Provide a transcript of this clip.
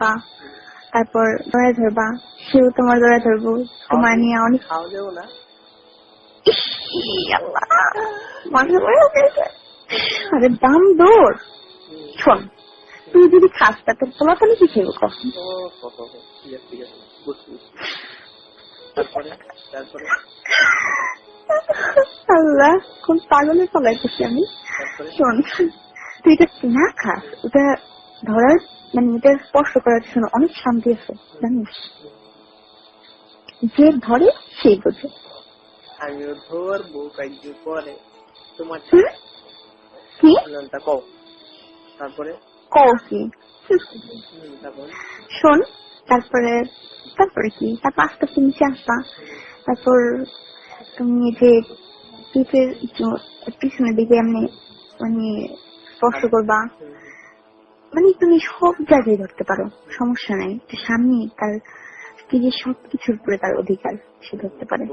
বা তারপর জড়ায় ধরবা সেও তোমার জড়ায় ধরবো তোমার নিয়ে অনেক খাওয়া না। আরে দাম দৌড়। শোন তুই যদি খাস তা তোর পোলা তাহলে কি খেয়ে কখন? আল্লাহ কোন পাগলে চলাইতেছি আমি? শোন তুই এটা না খাস ওটা ধরার মানে এটা স্পর্শ করার জন্য অনেক শান্তি আছে জানিস? যে ধরে সেই বোঝে। আমিও ধরবো কয়েকদিন পরে। তোমার কি? নামটা কও। তারপরে? কও কি? হুম, হুম, তারপরে? শোন তারপরে তারপরে কি? তারপর আস্তে আস্তে নিচে আসবা। তারপর তুমি যে পিঠের পিছনের দিকে এমনি মানে স্পর্শ করবা। মানে তুমি সব জায়গায় ধরতে পারো, সমস্যা নাই। সামনে তার স্ত্রীর সবকিছুর উপরে তার অধিকার, সে ধরতে পারে।